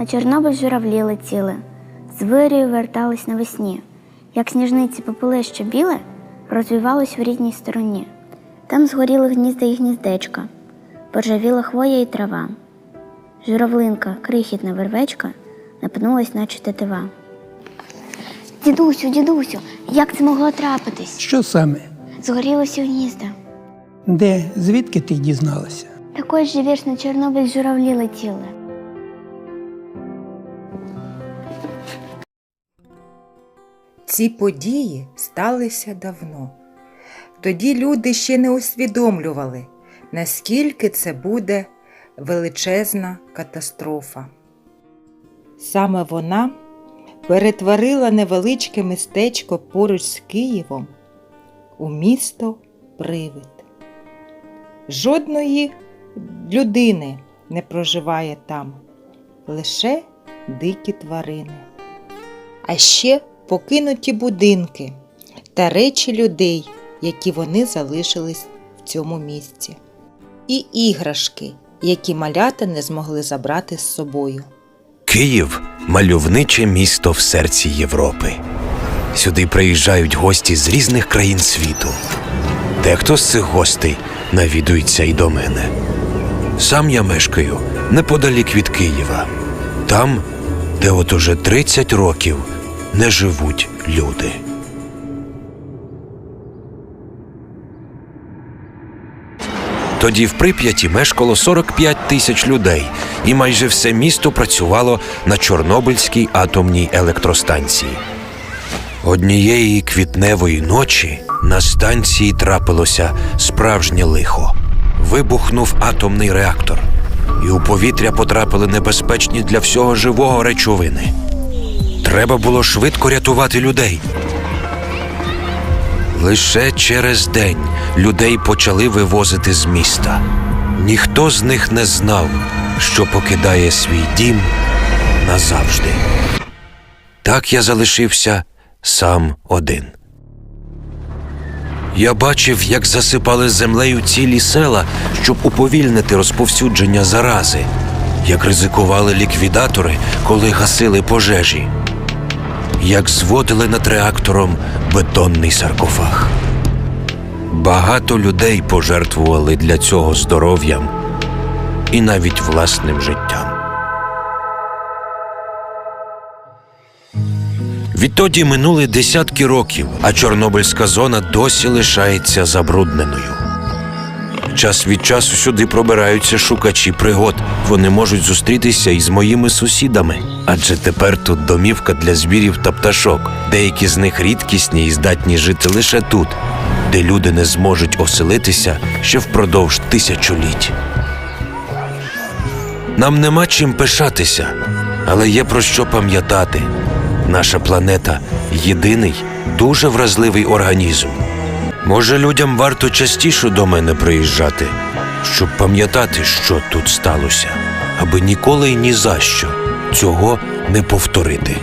На Чорнобиль журавлі летіли, з вирію вертались навесні, як сніжниці попили що біле, розвівалось в рідній стороні. Там згоріли гнізда і гніздечка, поржавіла хвоя і трава. Журавлинка, крихітна вервечка, напнулась, наче тетива. Дідусю, дідусю, як це могло трапитись? Що саме? Згоріли всі гнізда. Де? Звідки ти дізналася? Також же вірш на Чорнобиль журавлі летіли. Ці події сталися давно. Тоді люди ще не усвідомлювали, наскільки це буде величезна катастрофа. Саме вона перетворила невеличке містечко поруч з Києвом у місто Привид. Жодної людини не проживає там, лише дикі тварини а ще покинуті будинки та речі людей, які вони залишились в цьому місці, і іграшки, які малята не змогли забрати з собою. Київ мальовниче місто в серці Європи. Сюди приїжджають гості з різних країн світу. Дехто з цих гостей навідується і до мене. Сам я мешкаю неподалік від Києва, там, де от уже 30 років не живуть люди. Тоді в Прип'яті мешкало 45 тисяч людей, і майже все місто працювало на Чорнобильській атомній електростанції. Однієї квітневої ночі на станції трапилося справжнє лихо. Вибухнув атомний реактор, і у повітря потрапили небезпечні для всього живого речовини. Треба було швидко рятувати людей. Лише через день людей почали вивозити з міста. Ніхто з них не знав, що покидає свій дім назавжди. Так я залишився сам один. Я бачив, як засипали землею цілі села, щоб уповільнити розповсюдження зарази, як ризикували ліквідатори, коли гасили пожежі як зводили над реактором бетонний саркофаг. Багато людей пожертвували для цього здоров'ям і навіть власним життям. Відтоді минули десятки років, а Чорнобильська зона досі лишається забрудненою. Час від часу сюди пробираються шукачі пригод. Вони можуть зустрітися із моїми сусідами, адже тепер тут домівка для звірів та пташок. Деякі з них рідкісні і здатні жити лише тут, де люди не зможуть оселитися ще впродовж тисячоліть. Нам нема чим пишатися, але є про що пам'ятати. Наша планета єдиний, дуже вразливий організм. Може, людям варто частіше до мене приїжджати, щоб пам'ятати, що тут сталося, аби ніколи і ні за що цього не повторити.